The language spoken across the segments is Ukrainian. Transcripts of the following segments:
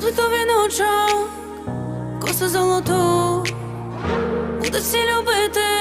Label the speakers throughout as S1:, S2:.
S1: Теплий віночок, коси золоту, будуть всі любити.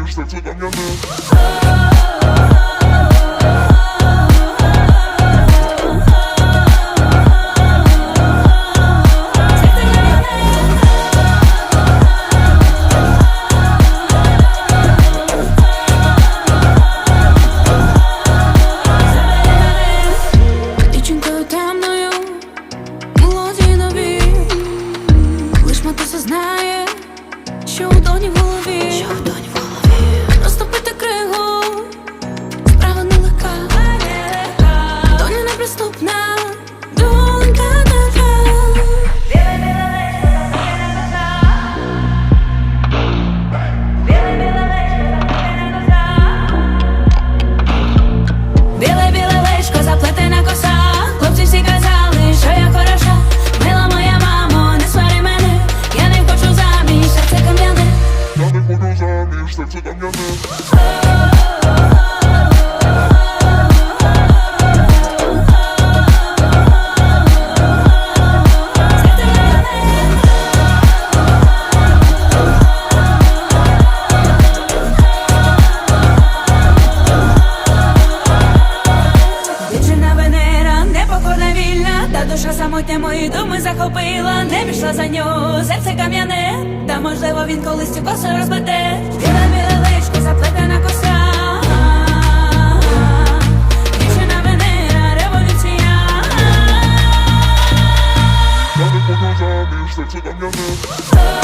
S1: верю, что ты до меня нет Лишь мотоса знає, що у доні волос серце кам'яне Душа самотня мої думи захопила, не пішла за нього, серце кам'яне можливо, він колись цю косу розбите. Біле біле личко заплетена коса. Дівчина Венера, революція.
S2: Я не помню заміж, серце кам'яне.